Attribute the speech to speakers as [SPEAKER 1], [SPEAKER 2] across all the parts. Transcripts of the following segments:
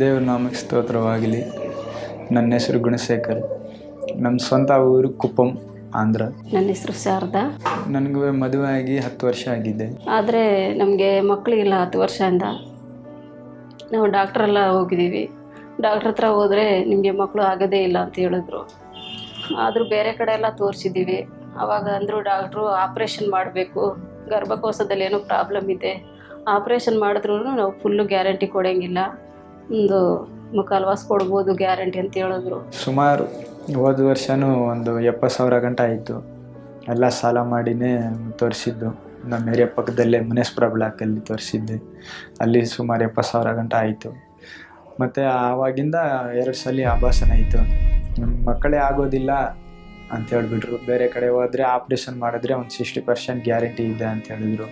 [SPEAKER 1] ದೇವ್ರ ನಾಮಕ್ಕೆ ಸ್ತೋತ್ರವಾಗಲಿ. ನನ್ನ ಹೆಸರು ಗುಣಶೇಖರ್. ನಮ್ಮ ಸ್ವಂತ ಊರು ಕುಪ್ಪಂ ಆಂಧ್ರ.
[SPEAKER 2] ನನ್ನ ಹೆಸರು ಶಾರದಾ.
[SPEAKER 1] ನನಗೆ ಮದುವೆ ಆಗಿ ಹತ್ತು ವರ್ಷ ಆಗಿದೆ.
[SPEAKER 2] ಆದರೆ ನಮಗೆ ಮಕ್ಕಳಿಗಿಲ್ಲ ಹತ್ತು ವರ್ಷದಿಂದ ನಾವು ಡಾಕ್ಟ್ರೆಲ್ಲ ಹೋಗಿದ್ದೀವಿ. ಡಾಕ್ಟ್ರ್ ಹತ್ರ ಹೋದರೆ ನಿಮಗೆ ಮಕ್ಕಳು ಆಗೋದೇ ಇಲ್ಲ ಅಂತ ಹೇಳಿದ್ರು. ಆದರೂ ಬೇರೆ ಕಡೆ ಎಲ್ಲ ತೋರಿಸಿದ್ದೀವಿ. ಆವಾಗ ಅಂದರು ಡಾಕ್ಟ್ರು ಆಪ್ರೇಷನ್ ಮಾಡಬೇಕು. ಗರ್ಭಕೋಶದಲ್ಲಿ ಏನೋ ಪ್ರಾಬ್ಲಮ್ ಇದೆ. ಆಪ್ರೇಷನ್ ಮಾಡಿದ್ರೂ ನಾವು ಫುಲ್ಲು ಗ್ಯಾರಂಟಿ ಕೊಡೋಂಗಿಲ್ಲ. ಒಂದು ಮುಖಾಲು ವಾಸ್ ಕೊಡ್ಬೋದು ಗ್ಯಾರಂಟಿ ಅಂತ ಹೇಳಿದ್ರು.
[SPEAKER 1] ಸುಮಾರು ಹೋದ ವರ್ಷವೂ ಒಂದು ಎಪ್ಪತ್ತು ಸಾವಿರ ಗಂಟ ಆಯಿತು. ಎಲ್ಲ ಸಾಲ ಮಾಡಿನೇ ತೋರಿಸಿದ್ದು. ನಮ್ಮ ಏರಿಯಾ ಪಕ್ಕದಲ್ಲೇ ಮುನೇಶ್ಪುರ ಬ್ಲಾಕಲ್ಲಿ ತೋರಿಸಿದ್ದೆ. ಅಲ್ಲಿ ಸುಮಾರು ಎಪ್ಪತ್ತು ಸಾವಿರ ಗಂಟ ಆಯಿತು. ಮತ್ತು ಆವಾಗಿಂದ ಎರಡು ಸಲ ಆಭಾಸನ ಆಯಿತು. ನಮ್ಮ ಮಕ್ಕಳೇ ಆಗೋದಿಲ್ಲ ಅಂತ ಹೇಳಿಬಿಟ್ರು. ಬೇರೆ ಕಡೆ ಹೋದರೆ ಆಪ್ರೇಷನ್ ಮಾಡಿದ್ರೆ ಒಂದು ಸಿಕ್ಸ್ಟಿ ಪರ್ಸೆಂಟ್ ಗ್ಯಾರಂಟಿ ಇದೆ ಅಂತ ಹೇಳಿದ್ರು.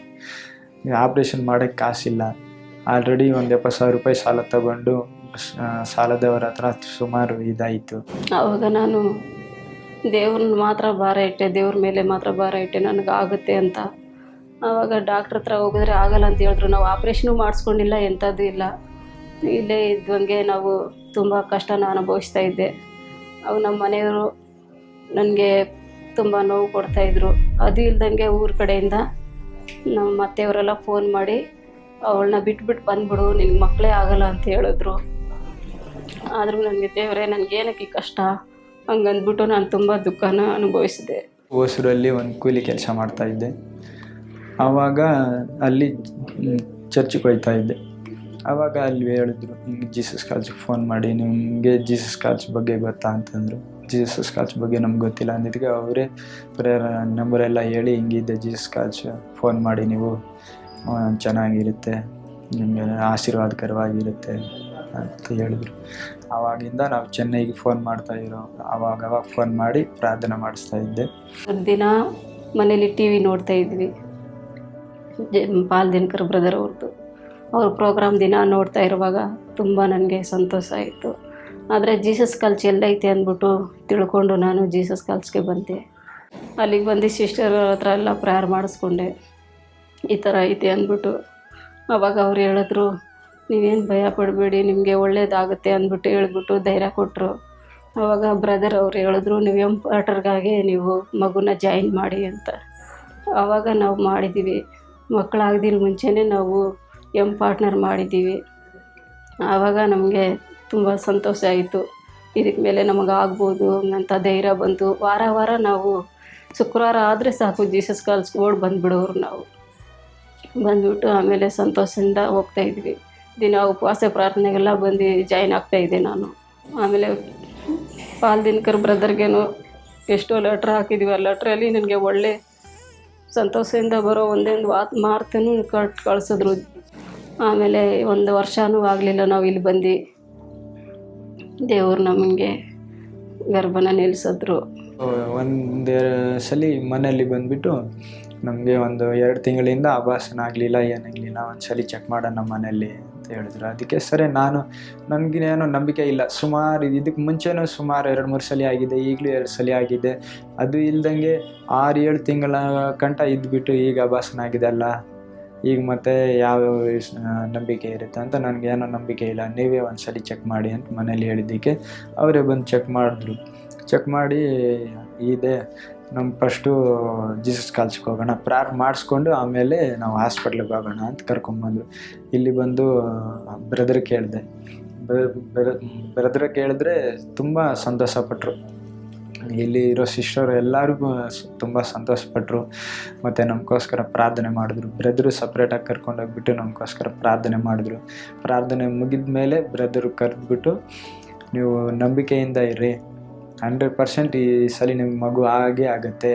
[SPEAKER 1] ಆಪ್ರೇಷನ್ ಮಾಡೋಕ್ಕೆ ಕಾಸಿಲ್ಲ. ಆಲ್ರೆಡಿ ಒಂದು ಎಪ್ಪತ್ತು ಸಾವಿರ ರೂಪಾಯಿ ಸಾಲ ತಗೊಂಡು ಸಾಲದವರ ಹತ್ರ ಸುಮಾರು ಇದಾಯಿತು.
[SPEAKER 2] ಆವಾಗ ನಾನು ದೇವ್ರನ್ನ ಮಾತ್ರ ಭಾರ ಇಟ್ಟೆ. ದೇವ್ರ ಮೇಲೆ ಮಾತ್ರ ಭಾರ ಇಟ್ಟೆ. ನನಗೆ ಆಗುತ್ತೆ ಅಂತ. ಆವಾಗ ಡಾಕ್ಟ್ರ್ ಹತ್ರ ಹೋಗಿದ್ರೆ ಆಗಲ್ಲ ಅಂತ ಹೇಳಿದ್ರು. ನಾವು ಆಪ್ರೇಷನು ಮಾಡಿಸ್ಕೊಂಡಿಲ್ಲ, ಎಂಥದ್ದು ಇಲ್ಲ. ಇಲ್ಲೇ ಇದ್ದಂಗೆ ನಾವು ತುಂಬ ಕಷ್ಟನ ಅನುಭವಿಸ್ತಾ ಇದ್ದೆ. ಅವು ನಮ್ಮ ಮನೆಯವರು ನನಗೆ ತುಂಬ ನೋವು ಕೊಡ್ತಾಯಿದ್ರು ಅದು ಇಲ್ದಂಗೆ ಊರ ಕಡೆಯಿಂದ ನಮ್ಮ ಅತ್ತೆಯವರೆಲ್ಲ ಫೋನ್ ಮಾಡಿ ಅವಳನ್ನ ಬಿಟ್ಬಿಟ್ಟು ಬಂದ್ಬಿಡು, ನಿನಗೆ ಮಕ್ಕಳೇ ಆಗಲ್ಲ ಅಂತ ಹೇಳಿದ್ರು. ಆದರೂ ನನಗೆ ದೇವರೇ, ನನಗೆ ಏನಕ್ಕೆ ಕಷ್ಟ? ಹಂಗಂದ್ಬಿಟ್ಟು ನಾನು ತುಂಬ ದುಃಖನ ಅನುಭವಿಸಿದೆ.
[SPEAKER 1] ಹೊಸರಲ್ಲಿ ಒಂದು ಕೂಲಿ ಕೆಲಸ ಮಾಡ್ತಾ ಇದ್ದೆ. ಆವಾಗ ಅಲ್ಲಿ ಚರ್ಚಿಗೆ ಹೋಗ್ತಾ ಇದ್ದೆ. ಆವಾಗ ಅಲ್ಲಿ ಹೇಳಿದ್ರು, ನಿಮ್ಗೆ ಜೀಸಸ್ ಕಾಲ್ಸ್ಗೆ ಫೋನ್ ಮಾಡಿ, ನಿಮಗೆ ಜೀಸಸ್ ಕಾಲ್ಸ್ ಬಗ್ಗೆ ಗೊತ್ತಾ? ಅಂತಂದರು. ಜೀಸಸ್ ಕಾಲ್ಸ್ ಬಗ್ಗೆ ನಮ್ಗೆ ಗೊತ್ತಿಲ್ಲ. ಅಂದಿದ್ದಕ್ಕೆ ಅವರೇ, ಪ್ರೇಯರ್ ನಂಬರೆಲ್ಲ ಹೇಳಿ ಹಿಂಗಿದ್ದೆ ಜೀಸಸ್ ಕಾಲ್ಸ್ ಫೋನ್ ಮಾಡಿ ನೀವು. ಚೆನ್ನಾಗಿರುತ್ತೆ, ನಿಮಗೆ ಆಶೀರ್ವಾದಕರವಾಗಿರುತ್ತೆ ಅಂತ ಹೇಳಿದ್ರು. ಆವಾಗಿಂದ ನಾವು ಚೆನ್ನೈಗೆ ಫೋನ್ ಮಾಡ್ತಾ ಇರೋ ಅವಾಗ ಅವಾಗ ಫೋನ್ ಮಾಡಿ ಪ್ರಾರ್ಥನೆ ಮಾಡಿಸ್ತಾ ಇದ್ದೆ.
[SPEAKER 2] ದಿನ ಮನೇಲಿ ಟಿ ವಿ ನೋಡ್ತಾ ಇದ್ವಿ. ಪಾಲ್ ದಿನಕರ್ ಬ್ರದರ್ ಅವ್ರದ್ದು ಅವ್ರ ಪ್ರೋಗ್ರಾಮ್ ದಿನ ನೋಡ್ತಾ ಇರುವಾಗ ತುಂಬ ನನಗೆ ಸಂತೋಷ ಆಯಿತು. ಆದರೆ ಜೀಸಸ್ ಕಲ್ಚ್ ಎಲ್ಲೈತೆ ಅಂದ್ಬಿಟ್ಟು ತಿಳ್ಕೊಂಡು ನಾನು ಜೀಸಸ್ ಕಲ್ಸ್ಗೆ ಬಂದೆ. ಅಲ್ಲಿಗೆ ಬಂದು ಸಿಸ್ಟರ್ ಹತ್ರ ಎಲ್ಲ ಪ್ರೇಯರ್ ಮಾಡಿಸ್ಕೊಂಡೆ. ಈ ಥರ ಐತೆ ಅಂದ್ಬಿಟ್ಟು ಅವಾಗ ಅವ್ರು ಹೇಳಿದ್ರು, ನೀವೇನು ಭಯ ಪಡಬೇಡಿ, ನಿಮಗೆ ಒಳ್ಳೇದಾಗುತ್ತೆ ಅಂದ್ಬಿಟ್ಟು ಹೇಳ್ಬಿಟ್ಟು ಧೈರ್ಯ ಕೊಟ್ಟರು ಅವಾಗ ಬ್ರದರ್ ಅವ್ರು ಹೇಳಿದ್ರು, ನೀವು ಎಂ ಪಾರ್ಟರ್ಗಾಗೆ ನೀವು ಮಗುನ ಜಾಯಿನ್ ಮಾಡಿ ಅಂತ. ಆವಾಗ ನಾವು ಮಾಡಿದ್ದೀವಿ ಮಕ್ಕಳಾಗ್ದಿನ ಮುಂಚೆನೇ ನಾವು ಎಂ ಪಾರ್ಟ್ನರ್ ಮಾಡಿದ್ದೀವಿ ಆವಾಗ ನಮಗೆ ತುಂಬ ಸಂತೋಷ ಆಯಿತು. ಇದಕ್ಕೆ ಮೇಲೆ ನಮಗೆ ಆಗ್ಬೋದು ಅಂತ ಧೈರ್ಯ ಬಂತು. ವಾರ ವಾರ ನಾವು ಶುಕ್ರವಾರ ಆದರೆ ಸಾಕು ಜೀಸಸ್ ಕಾಲ್ಸ್ಗೆ ಓಡಿ ಬಂದುಬಿಡೋರು ನಾವು. ಬಂದ್ಬಿಟ್ಟು ಆಮೇಲೆ ಸಂತೋಷದಿಂದ ಹೋಗ್ತಾ ಇದ್ವಿ. ದಿನ ಉಪವಾಸ ಪ್ರಾರ್ಥನೆಗೆಲ್ಲ ಬಂದು ಜಾಯ್ನ್ ಆಗ್ತಾಯಿದ್ದೆ ನಾನು. ಆಮೇಲೆ ಪಾಲ್ ದಿನಕರ್ ಬ್ರದರ್ಗೇನು ಎಷ್ಟೋ ಲೆಟ್ರ್ ಹಾಕಿದ್ವಿ. ಆ ಲೆಟ್ರಲ್ಲಿ ನನಗೆ ಒಳ್ಳೆ ಸಂತೋಷದಿಂದ ಬರೋ ಒಂದೊಂದು ವಾತ್ ಮಾರ್ತನೂ ಕಟ್ ಕಳಿಸಿದ್ರು. ಆಮೇಲೆ ಒಂದು ವರ್ಷವೂ ಆಗಲಿಲ್ಲ ನಾವು ಇಲ್ಲಿ ಬಂದು. ದೇವರು ನಮಗೆ ಗರ್ಭನ ನಿಲ್ಲಿಸಿದ್ರು.
[SPEAKER 1] ಒಂದು ಸಲ ಮನೆಯಲ್ಲಿ ಬಂದುಬಿಟ್ಟು ನಮಗೆ ಒಂದು ಎರಡು ತಿಂಗಳಿಂದ ಆಭಾಸನ ಆಗಲಿಲ್ಲ, ಏನಾಗಲಿಲ್ಲ ಒಂದು ಸಲ ಚೆಕ್ ಮಾಡೋಣ ಮನೆಯಲ್ಲಿ ಅಂತ ಹೇಳಿದ್ರು. ಅದಕ್ಕೆ ಸರಿ, ನಾನು ನನಗೇನೋ ನಂಬಿಕೆ ಇಲ್ಲ. ಸುಮಾರು ಇದಕ್ಕೆ ಮುಂಚೆನೂ ಸುಮಾರು ಎರಡು, ಮೂರು ಸಲ ಆಗಿದೆ, ಈಗಲೂ ಎರಡು ಸಲ ಆಗಿದೆ. ಅದು ಇಲ್ದಂಗೆ ಆರು, ಏಳು ತಿಂಗಳ ಕಂಟ ಇದ್ದುಬಿಟ್ಟು ಈಗ ಆಭಾಸನ ಆಗಿದೆ ಅಲ್ಲ. ಈಗ ಮತ್ತೆ ಯಾವ ನಂಬಿಕೆ ಇರುತ್ತೆ ಅಂತ ನನಗೇನೋ ನಂಬಿಕೆ ಇಲ್ಲ. ನೀವೇ ಒಂದು ಸಲ ಚೆಕ್ ಮಾಡಿ ಅಂತ ಮನೇಲಿ ಹೇಳಿದ್ದಕ್ಕೆ ಅವರೇ ಬಂದು ಚೆಕ್ ಮಾಡಿದ್ರು. ಚೆಕ್ ಮಾಡಿ, ಇದೆ. ನಮ್ಮ ಫಸ್ಟು ಜೀಸಸ್ ಕಾಲ್ಸ್ಗೆ ಹೋಗೋಣ. ಪ್ರಾರ್ ಮಾಡಿಸ್ಕೊಂಡು ಆಮೇಲೆ ನಾವು ಹಾಸ್ಪಿಟ್ಲಿಗೆ ಹೋಗೋಣ ಅಂತ ಕರ್ಕೊಂಬಂದ್ರು ಇಲ್ಲಿ ಬಂದು ಬ್ರದರ್ ಕೇಳಿದೆ. ಬ್ರದರ್ ಕೇಳಿದ್ರೆ ತುಂಬ ಸಂತೋಷಪಟ್ಟರು ಇಲ್ಲಿ ಇರೋ ಸಿಸ್ಟರ್ ಎಲ್ಲರಿಗೂ ತುಂಬ ಸಂತೋಷಪಟ್ಟರು ಮತ್ತು ನಮಗೋಸ್ಕರ ಪ್ರಾರ್ಥನೆ ಮಾಡಿದ್ರು. ಬ್ರದರು ಸಪ್ರೇಟಾಗಿ ಕರ್ಕೊಂಡೋಗ್ಬಿಟ್ಟು ನಮಗೋಸ್ಕರ ಪ್ರಾರ್ಥನೆ ಮಾಡಿದ್ರು. ಪ್ರಾರ್ಥನೆ ಮುಗಿದ ಮೇಲೆ ಬ್ರದರು ಕರೆದ್ಬಿಟ್ಟು, ನೀವು ನಂಬಿಕೆಯಿಂದ ಇರ್ರಿ ಹಂಡ್ರೆಡ್ ಪರ್ಸೆಂಟ್ ಈ ಸಲ ನಿಮ್ಮ ಮಗು ಆಗೇ ಆಗುತ್ತೆ.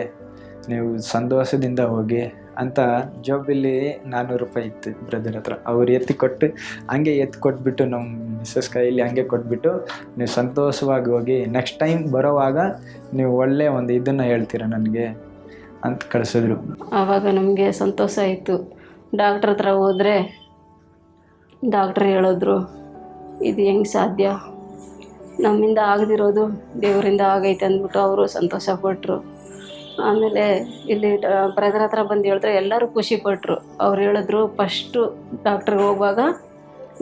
[SPEAKER 1] ನೀವು ಸಂತೋಷದಿಂದ ಹೋಗಿ. ಅಂತ ಜಾಬಲ್ಲಿ ನಾನ್ನೂರು ರೂಪಾಯಿ ಇತ್ತು ಬ್ರದರ್ ಹತ್ರ. ಅವ್ರು ಎತ್ತಿ ಕೊಟ್ಟು ಹಂಗೆ ಎತ್ತಿ ಕೊಟ್ಬಿಟ್ಟು ನಮ್ಮ ಮಿಸ್ಸಸ್ ಕೈಯಲ್ಲಿ ಹಂಗೆ ಕೊಟ್ಬಿಟ್ಟು, ನೀವು ಸಂತೋಷವಾಗಿ ಹೋಗಿ ನೆಕ್ಸ್ಟ್ ಟೈಮ್ ಬರೋವಾಗ ನೀವು ಒಳ್ಳೆ ಒಂದು ಇದನ್ನು ಹೇಳ್ತೀರ ನನಗೆ ಅಂತ ಕಳಿಸಿದ್ರು.
[SPEAKER 2] ಆವಾಗ ನಮಗೆ ಸಂತೋಷ ಆಯಿತು. ಡಾಕ್ಟ್ರ್ ಹತ್ರ ಹೋದರೆ ಡಾಕ್ಟ್ರ್ ಹೇಳಿದ್ರು, ಇದು ಹೆಂಗೆ ಸಾಧ್ಯ? ನಮ್ಮಿಂದ ಆಗದಿರೋದು ದೇವರಿಂದ ಆಗೈತೆ ಅಂದ್ಬಿಟ್ಟು ಅವರು ಸಂತೋಷ ಪಟ್ಟರು ಆಮೇಲೆ ಇಲ್ಲಿ ಬ್ರದರ್ ಹತ್ರ ಬಂದು ಹೇಳಿದ್ರೆ ಎಲ್ಲರೂ ಖುಷಿಪಟ್ಟರು ಅವ್ರು ಹೇಳಿದ್ರು, ಫಸ್ಟು ಡಾಕ್ಟ್ರಿಗೆ ಹೋಗುವಾಗ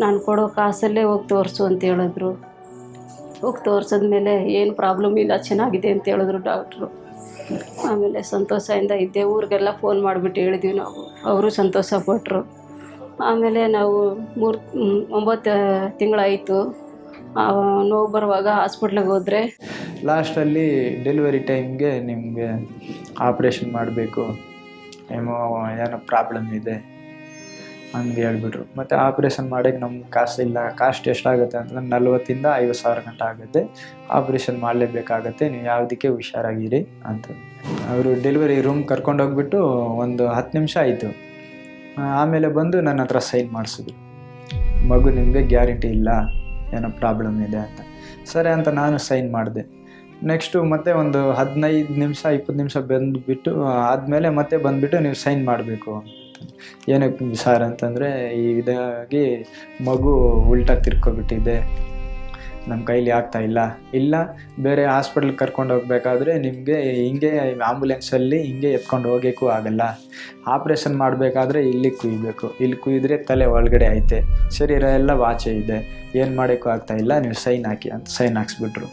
[SPEAKER 2] ನಾನು ಕೊಡೋ ಕಾಸಲ್ಲೇ ಹೋಗಿ ತೋರಿಸು ಅಂತ ಹೇಳಿದ್ರು. ಹೋಗಿ ತೋರಿಸಿದ್ಮೇಲೆ ಏನು ಪ್ರಾಬ್ಲಮ್ ಇಲ್ಲ, ಚೆನ್ನಾಗಿದೆ ಅಂತ ಹೇಳಿದ್ರು ಡಾಕ್ಟ್ರು ಆಮೇಲೆ ಸಂತೋಷದಿಂದ ಇದ್ದೆ ಊರಿಗೆಲ್ಲ ಫೋನ್ ಮಾಡಿಬಿಟ್ಟು ಹೇಳಿದ್ವಿ ನಾವು. ಅವರು ಸಂತೋಷ ಪಟ್ಟರು ಆಮೇಲೆ ನಾವು ಮೂರು ಒಂಬತ್ತು ತಿಂಗಳಾಯಿತು. ನೋವು ಬರುವಾಗ ಹಾಸ್ಪಿಟ್ಲಿಗೆ ಹೋದರೆ?
[SPEAKER 1] ಲಾಸ್ಟಲ್ಲಿ ಡೆಲಿವರಿ ಟೈಮ್ಗೆ ನಿಮಗೆ ಆಪ್ರೇಷನ್ ಮಾಡಬೇಕು. ಏನೋ ಏನೋ ಪ್ರಾಬ್ಲಮ್ ಇದೆ ಹಂಗೆ ಹೇಳ್ಬಿಟ್ರು. ಮತ್ತು ಆಪ್ರೇಷನ್ ಮಾಡೋಕ್ಕೆ ನಮ್ಗೆ ಇಲ್ಲ. ಕಾಸ್ಟ್ ಎಷ್ಟಾಗುತ್ತೆ ಅಂತಂದ್ರೆ ನಲ್ವತ್ತಿಂದ ಐವತ್ತು ಸಾವಿರ ಗಂಟೆ ಆಗುತ್ತೆ. ಆಪ್ರೇಷನ್ ಮಾಡಲೇಬೇಕಾಗತ್ತೆ. ನೀವು ಯಾವುದಕ್ಕೆ ಹುಷಾರಾಗಿರಿ ಅಂತ. ಅವರು ಡೆಲಿವರಿ ರೂಮ್ ಕರ್ಕೊಂಡೋಗ್ಬಿಟ್ಟು ಒಂದು ಹತ್ತು ನಿಮಿಷ ಆಯಿತು. ಆಮೇಲೆ ಬಂದು ನನ್ನ ಹತ್ರ ಸೈನ್ ಮಾಡಿಸಿದ್ರು. ಮಗು ನಿಮಗೆ ಗ್ಯಾರಂಟಿ ಇಲ್ಲ. ಏನೋ ಪ್ರಾಬ್ಲಮ್ ಇದೆ ಅಂತ. ಸರಿ ಅಂತ ನಾನು ಸೈನ್ ಮಾಡಿದೆ. ನೆಕ್ಸ್ಟು ಮತ್ತೆ ಒಂದು ಹದಿನೈದು ನಿಮಿಷ, ಇಪ್ಪತ್ತು ನಿಮಿಷ ಬಂದುಬಿಟ್ಟು ಆದಮೇಲೆ ಮತ್ತೆ ಬಂದುಬಿಟ್ಟು ನೀವು ಸೈನ್ ಮಾಡಬೇಕು ಏನಕ್ಕೆ ಸರ್ ಅಂತಂದರೆ, ಇದಾಗಿ ಮಗು ಉಲ್ಟಾ ತಿರ್ಕೊಬಿಟ್ಟಿದೆ. ನಮ್ಮ ಕೈಲಿ ಆಗ್ತಾ ಇಲ್ಲ. ಇಲ್ಲ, ಬೇರೆ ಹಾಸ್ಪಿಟ್ಲ್ಗೆ ಕರ್ಕೊಂಡು ಹೋಗಬೇಕಾದ್ರೆ ನಿಮಗೆ ಹಿಂಗೆ ಆಂಬುಲೆನ್ಸಲ್ಲಿ ಹಿಂಗೆ ಎತ್ಕೊಂಡು ಹೋಗೋಕ್ಕೂ ಆಗಲ್ಲ. ಆಪ್ರೇಷನ್ ಮಾಡಬೇಕಾದ್ರೆ ಇಲ್ಲಿ ಕುಯ್ಬೇಕು. ಇಲ್ಲಿ ಕುಯ್ದ್ರೆ ತಲೆ ಒಳಗಡೆ ಐತೆ. ಶರೀರ ಎಲ್ಲ ವಾಚೆ ಇದೆ. ಏನು ಮಾಡೋಕ್ಕೂ ಆಗ್ತಾ ಇಲ್ಲ. ನೀವು ಸೈನ್ ಹಾಕಿ ಅಂತ ಸೈನ್ ಹಾಕ್ಸ್ಬಿಟ್ರು.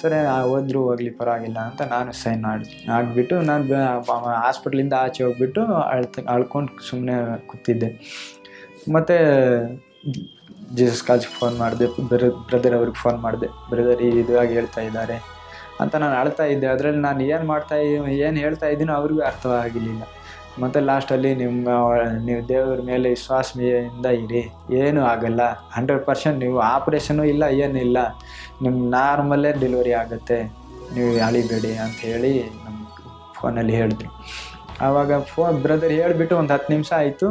[SPEAKER 1] ಸರಿ ಹೋದ್ರು ಹೋಗ್ಲಿ, ಪರವಾಗಿಲ್ಲ ಅಂತ ನಾನು ಸೈನ್ ಮಾಡಿ ಆಗಿಬಿಟ್ಟು ನಾನು ಹಾಸ್ಪಿಟ್ಲಿಂದ ಆಚೆ ಹೋಗ್ಬಿಟ್ಟು ಅಳ್ತ, ಅಳ್ಕೊಂಡು ಸುಮ್ಮನೆ ಕೂತಿದ್ದೆ. ಮತ್ತು ಜೀಸಸ್ ಕಾಲ್ಜಿಗೆ ಫೋನ್ ಮಾಡಿದೆ ಬ್ರದರ್ ಅವ್ರಿಗೆ ಫೋನ್ ಮಾಡಿದೆ. ಬ್ರದರ್ ಈ ಇದಾಗಿ ಹೇಳ್ತಾ ಇದ್ದಾರೆ ಅಂತ ನಾನು ಅಳ್ತಾ ಇದ್ದೆ. ಅದರಲ್ಲಿ ನಾನು ಏನು ಮಾಡ್ತಾ ಏನು ಹೇಳ್ತಾ ಇದ್ದೀನೋ ಅವ್ರಿಗೂ ಅರ್ಥವಾಗಿರಲಿಲ್ಲ. ಮತ್ತು ಲಾಸ್ಟಲ್ಲಿ ನಿಮ್ಮ, ನೀವು ದೇವ್ರ ಮೇಲೆ ವಿಶ್ವಾಸದಿಂದ ಇರಿ. ಏನೂ ಆಗಲ್ಲ. ಹಂಡ್ರೆಡ್ ಪರ್ಸೆಂಟ್ ನೀವು ಆಪ್ರೇಷನು ಇಲ್ಲ ಏನಿಲ್ಲ ನಿಮ್ಮ ನಾರ್ಮಲ್ಲೇ ಡೆಲಿವರಿ ಆಗುತ್ತೆ. ನೀವು ಅಳಿಬೇಡಿ ಅಂತ ಹೇಳಿ ನಮ್ಮ ಫೋನಲ್ಲಿ ಹೇಳಿದ್ರು. ಆವಾಗ ಫೋನ್ ಬ್ರದರ್ ಹೇಳಿಬಿಟ್ಟು ಒಂದು ಹತ್ತು ನಿಮಿಷ ಆಯಿತು.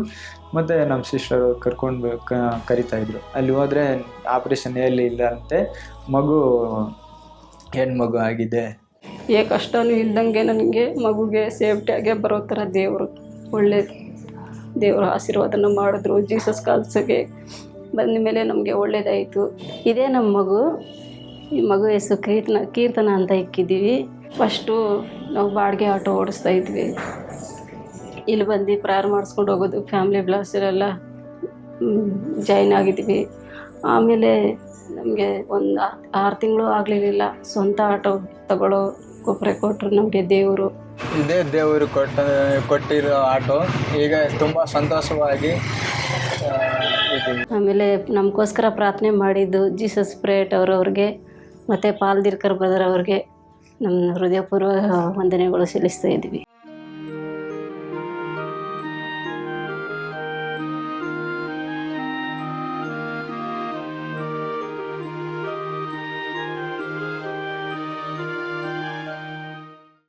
[SPEAKER 1] ಮತ್ತು ನಮ್ಮ ಸಿಸ್ಟರು ಕರ್ಕೊಂಡು ಕರಿತಾ ಇದ್ರು. ಅಲ್ಲಿ ಹೋದರೆ ಆಪ್ರೇಷನ್ ಎಲ್ಲಿ ಇಲ್ಲ ಅಂತೆ, ಮಗು, ಹೆಣ್ಮಗು ಆಗಿದೆ.
[SPEAKER 2] ಏ ಕಷ್ಟನೂ ಇಲ್ದಂಗೆ ನನಗೆ ಮಗುಗೆ ಸೇಫ್ಟಿಯಾಗೆ ಬರೋ ಥರ ದೇವರು, ಒಳ್ಳೆ ದೇವರ ಆಶೀರ್ವಾದನ ಮಾಡಿದ್ರು. ಜೀಸಸ್ ಕಾಲ್ಸಗೆ ಬಂದ ಮೇಲೆ ನಮಗೆ ಒಳ್ಳೇದಾಯಿತು. ಇದೇ ನಮ್ಮ ಮಗು, ಈ ಮಗು ಹೆಸರು ಕೀರ್ತನ ಕೀರ್ತನ ಅಂತ ಇಕ್ಕಿದ್ದೀವಿ. ಫಸ್ಟು ನಾವು ಬಾಡಿಗೆ ಆಟೋ ಓಡಿಸ್ತಾ ಇದ್ವಿ. ಇಲ್ಲಿ ಬಂದು ಪ್ರಾರ್ ಮಾಡಿಸ್ಕೊಂಡು ಹೋಗೋದು ಫ್ಯಾಮ್ಲಿ ಬ್ಲಾಸರೆಲ್ಲ ಜಾಯ್ನ್ ಆಗಿದ್ವಿ. ಆಮೇಲೆ ನಮಗೆ ಒಂದು ಆರು ತಿಂಗಳು ಆಗಲಿಲ್ಲ ಸ್ವಂತ ಆಟೋ ತಗೊಳ್ಳೋ ಗೊಬ್ಬರ ಕೊಟ್ಟರು ನಮಗೆ ದೇವರು.
[SPEAKER 1] ಇದೇ ದೇವರು ಕೊಟ್ಟ ಕೊಟ್ಟಿರೋ ಆಟೋ. ಈಗ ತುಂಬ ಸಂತೋಷವಾಗಿ
[SPEAKER 2] ಆಮೇಲೆ ನಮಗೋಸ್ಕರ ಪ್ರಾರ್ಥನೆ ಮಾಡಿದ್ದು ಜೀಸಸ್ ಪ್ರೇಟ್ ಅವರವ್ರಿಗೆ ಮತ್ತು ಪಾಲ್ದಿರ್ಕರ್ ಬ್ರದರ್ ಅವ್ರಿಗೆ ನಮ್ಮ ಹೃದಯಪೂರ್ವ ವಂದನೆಗಳು ಸಲ್ಲಿಸ್ತಾ ಇದ್ವಿ